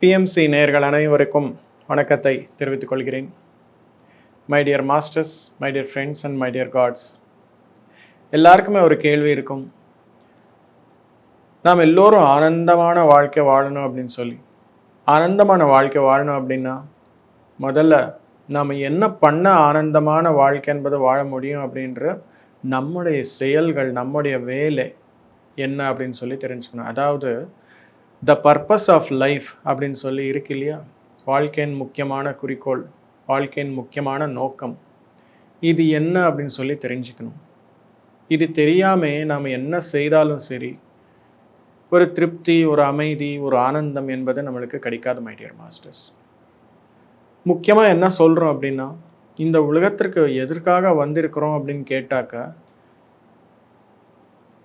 BMC நேயர்கள் அனைவருக்கும் வணக்கத்தை தெரிவித்துக் கொள்கிறேன். My dear masters my dear friends and my dear gods எல்லாருக்குமே ஒரு கேள்வி இருக்கும். நாம் எல்லோரும் ஆனந்தமான வாழ்க்கை வாழணும் அப்படின்னு சொல்லி. ஆனந்தமான வாழ்க்கை வாழணும் அப்படின்னா முதல்ல நாம் என்ன பண்ண ஆனந்தமான வாழ்க்கை என்பது வாழ முடியும் அப்படின்ற நம்முடைய செயல்கள் நம்முடைய வேலை என்ன அப்படின்னு சொல்லி தெரிஞ்சுக்கணும். அதாவது த பர்பஸ் ஆஃப் லைஃப் அப்படின்னு சொல்லி இருக்கு இல்லையா? வாழ்க்கையின் முக்கியமான குறிக்கோள் வாழ்க்கையின் முக்கியமான நோக்கம். இது என்ன அப்படின்னு சொல்லி தெரிஞ்சுக்கணும். இது தெரியாமல் நாம் என்ன செய்தாலும் சரி ஒரு திருப்தி ஒரு அமைதி ஒரு ஆனந்தம் என்பது நம்மளுக்கு கிடைக்காது மைடியர் மாஸ்டர்ஸ் முக்கியமாக என்ன சொல்கிறோம் அப்படின்னா இந்த உலகத்திற்கு எதற்காக வந்திருக்கிறோம் அப்படின்னு கேட்டாக்கா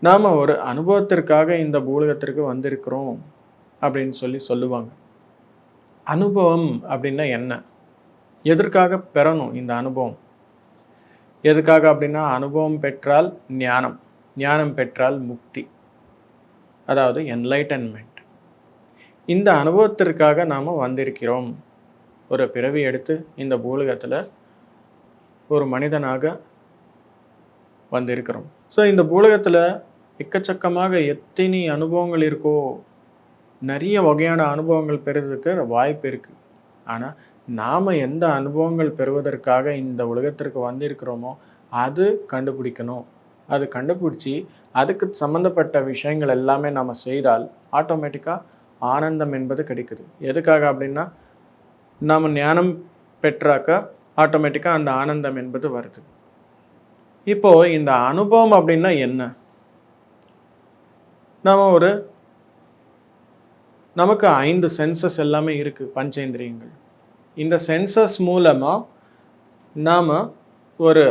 நாம் ஒரு அனுபவத்திற்காக இந்த பூலகத்திற்கு வந்திருக்கிறோம் அப்படின்னு சொல்லி சொல்லுவாங்க. அனுபவம் அப்படின்னா என்ன? எதற்காக பெறணும் இந்த அனுபவம்? எதுக்காக அப்படின்னா அனுபவம் பெற்றால் ஞானம் ஞானம் பெற்றால் முக்தி அதாவது என்லைட்டன்மெண்ட் இந்த அனுபவத்திற்காக நாம் வந்திருக்கிறோம். ஒரு பிறவி எடுத்து இந்த பூலகத்தில் ஒரு மனிதனாக வந்திருக்கிறோம். ஸோ இந்த பூலகத்தில் எக்கச்சக்கமாக எத்தனை அனுபவங்கள் இருக்கோ நிறைய வகையான அனுபவங்கள் பெறுவதற்கு வாய்ப்பு இருக்குது ஆனால் நாம் எந்த அனுபவங்கள் பெறுவதற்காக இந்த உலகத்திற்கு வந்திருக்கிறோமோ அது கண்டுபிடிக்கணும். அது கண்டுபிடிச்சி அதுக்கு சம்மந்தப்பட்ட விஷயங்கள் எல்லாமே நம்ம செய்தால் ஆட்டோமேட்டிக்காக ஆனந்தம் என்பது கிடைக்குது. எதுக்காக அப்படின்னா நாம் ஞானம் பெற்றாக்க ஆட்டோமேட்டிக்காக அந்த ஆனந்தம் என்பது வருது. இப்போது இந்த அனுபவம் அப்படின்னா என்ன? நாம் ஒரு நமக்கு ஐந்து சென்சஸ் எல்லாமே இருக்குது பஞ்சேந்திரியங்கள். இந்த சென்சஸ் மூலமாக நாம் ஒரு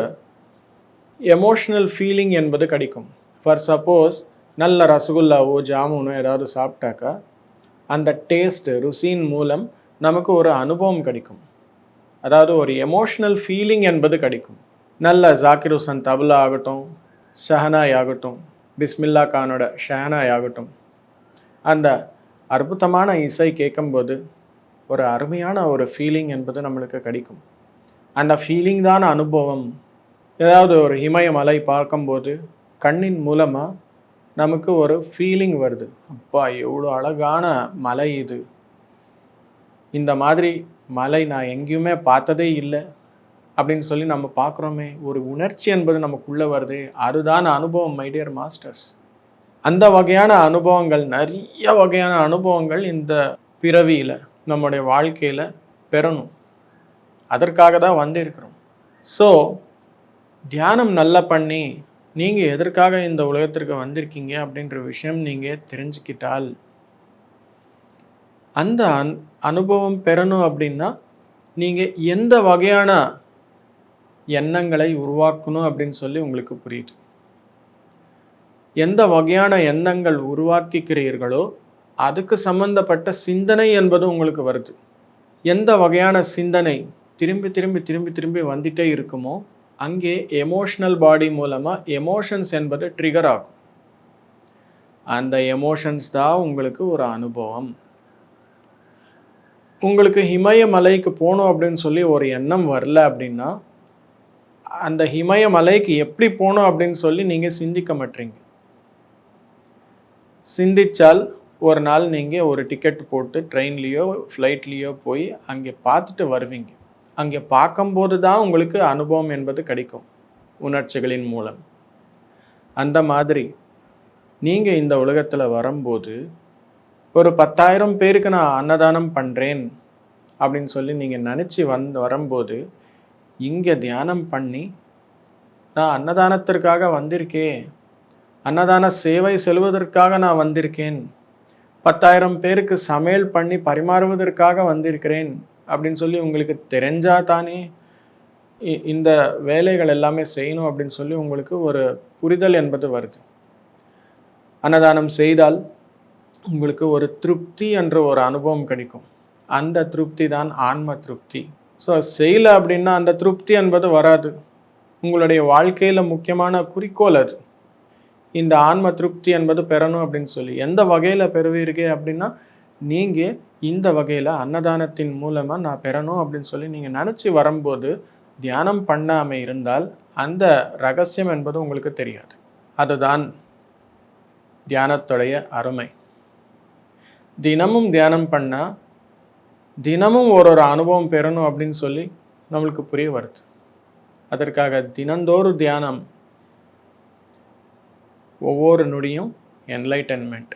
எமோஷ்னல் ஃபீலிங் என்பது கிடைக்கும். ஃபார் சப்போஸ் நல்ல ரசகுல்லாவோ ஜாமுனோ ஏதாவது சாப்பிட்டாக்கா அந்த டேஸ்ட்டு ருசியின் மூலம் நமக்கு ஒரு அனுபவம் கிடைக்கும். அதாவது ஒரு எமோஷ்னல் ஃபீலிங் என்பது கிடைக்கும். நல்ல ஜாக்கிர் ஹுசன் தபலா ஆகட்டும் ஷஹனாய் ஆகட்டும் பிஸ்மில்லா கானோட ஷேனாய் ஆகட்டும் அந்த அற்புதமான இசை கேட்கும்போது ஒரு அருமையான ஒரு ஃபீலிங் என்பது நம்மளுக்கு கிடைக்கும். அந்த ஃபீலிங் தான் அனுபவம். ஏதாவது ஒரு இமயமலை பார்க்கும்போது கண்ணின் மூலமாக நமக்கு ஒரு ஃபீலிங் வருது. அப்பா எவ்வளோ அழகான மலை இது. இந்த மாதிரி மலை நான் எங்கேயுமே பார்த்ததே இல்லை. அப்படின்னு சொல்லி நம்ம பார்க்குறோமே ஒரு உணர்ச்சி என்பது நமக்குள்ளே வருது. அதுதான் அனுபவம் மைடியர் மாஸ்டர்ஸ் அந்த வகையான அனுபவங்கள் நிறைய வகையான அனுபவங்கள் இந்த பிறவியில் நம்முடைய வாழ்க்கையில் பெறணும். அதற்காக தான் வந்திருக்கிறோம். ஸோ தியானம் நல்லா பண்ணி நீங்கள் எதற்காக இந்த உலகத்திற்கு வந்திருக்கீங்க அப்படின்ற விஷயம் நீங்கள் தெரிஞ்சுக்கிட்டால் அந்த அன் அனுபவம் பெறணும் அப்படின்னா நீங்கள் எந்த வகையான எண்ணங்களை உருவாக்கணும் அப்படின்னு சொல்லி உங்களுக்கு புரியுது. எந்த வகையான எண்ணங்கள் உருவாக்கிக்கிறீர்களோ அதுக்கு சம்பந்தப்பட்ட சிந்தனை என்பது உங்களுக்கு வருது. எந்த வகையான சிந்தனை திரும்பி திரும்பி திரும்பி திரும்பி வந்துட்டே இருக்குமோ அங்கே எமோஷ்னல் பாடி மூலமாக எமோஷன்ஸ் என்பது ட்ரிகர் ஆகும். அந்த எமோஷன்ஸ் தான் உங்களுக்கு ஒரு அனுபவம். உங்களுக்கு இமயமலைக்கு போகணும் அப்படின்னு சொல்லி ஒரு எண்ணம் வரல அப்படின்னா அந்த ஹிமயமலைக்கு எப்படி போகணும் அப்படின்னு சொல்லி நீங்கள் சிந்திக்க மாட்டீங்க. சிந்திச்சால் ஒரு நாள் நீங்கள் ஒரு டிக்கெட் போட்டு ட்ரெயின்லேயோ ஃப்ளைட்லேயோ போய் அங்கே பார்த்துட்டு வருவீங்க. அங்கே பார்க்கும்போது தான் உங்களுக்கு அனுபவம் என்பது கிடைக்கும் உணர்ச்சிகளின் மூலம். அந்த மாதிரி நீங்கள் இந்த உலகத்தில் வரும்போது ஒரு பத்தாயிரம் பேருக்கு நான் அன்னதானம் பண்ணுறேன் அப்படின்னு சொல்லி நீங்கள் நினச்சி வந்து வரும்போது இங்கே தியானம் பண்ணி நான் அன்னதானத்திற்காக வந்திருக்கேன். அன்னதான சேவை செல்வதற்காக நான் வந்திருக்கேன். பத்தாயிரம் பேருக்கு சமையல் பண்ணி பரிமாறுவதற்காக வந்திருக்கிறேன் அப்படின்னு சொல்லி உங்களுக்கு தெரிஞ்சா தானே இ- இந்த வேலைகள் எல்லாமே செய்யணும் அப்படின்னு சொல்லி உங்களுக்கு ஒரு புரிதல் என்பது வருது. அன்னதானம் செய்தால் உங்களுக்கு ஒரு திருப்தி என்ற ஒரு அனுபவம் கிடைக்கும். அந்த திருப்தி தான் ஆன்ம திருப்தி. ஸோ செய்யலை அப்படின்னா அந்த திருப்தி என்பது வராது. உங்களுடைய வாழ்க்கையில் முக்கியமான குறிக்கோள் அது. இந்த ஆன்ம திருப்தி என்பது பெறணும் அப்படின்னு சொல்லி. எந்த வகையில் பெறுவீர்கள் அப்படின்னா நீங்கள் இந்த வகையில் அன்னதானத்தின் மூலமாக நான் பெறணும் அப்படின்னு சொல்லி நீங்கள் நினச்சி வரும்போது தியானம் பண்ணாமல் இருந்தால் அந்த ரகசியம் என்பது உங்களுக்கு தெரியாது. அதுதான் தியானத்துடைய அருமை. தினமும் தியானம் பண்ணால் தினமும் ஒரு ஒரு அனுபவம் பெறணும் அப்படின்னு சொல்லி நம்மளுக்கு புரிய வருது. அதற்காக தினந்தோறும் தியானம் ஒவ்வொரு நொடியும் என்லைட்டன்மெண்ட்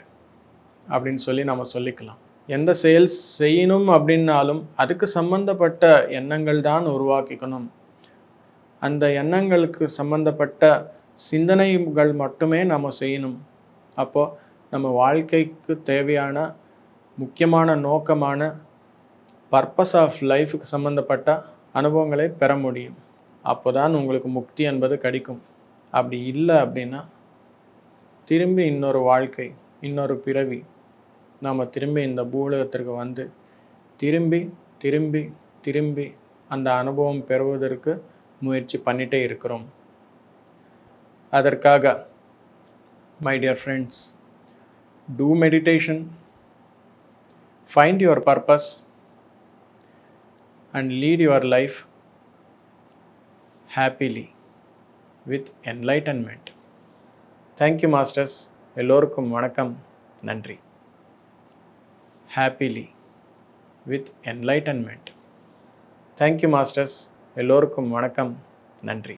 அப்படின்னு சொல்லி நம்ம சொல்லிக்கலாம். எந்த செயல்ஸ் செய்யணும் அப்படின்னாலும் அதுக்கு சம்பந்தப்பட்ட எண்ணங்கள் தான் உருவாக்கிக்கணும். அந்த எண்ணங்களுக்கு சம்பந்தப்பட்ட சிந்தனைகள் மட்டுமே நம்ம செய்யணும். அப்போது நம்ம வாழ்க்கைக்கு தேவையான முக்கியமான நோக்கமான பர்பஸ் ஆஃப் லைஃபுக்கு சம்மந்தப்பட்ட அனுபவங்களை பெற முடியும். அப்போ தான் உங்களுக்கு முக்தி என்பது கிடைக்கும். அப்படி இல்லை அப்படின்னா திரும்பி இன்னொரு வாழ்க்கை இன்னொரு பிறவி நாம் திரும்பி இந்த பூலகத்திற்கு வந்து திரும்பி திரும்பி திரும்பி அந்த அனுபவம் பெறுவதற்கு முயற்சி பண்ணிகிட்டே இருக்கிறோம். அதற்காக my dear friends do meditation find your purpose and lead your life happily with enlightenment thank you masters எல்லோருக்கும் வணக்கம். நன்றி. Happily with enlightenment thank you masters எல்லோருக்கும் வணக்கம். நன்றி.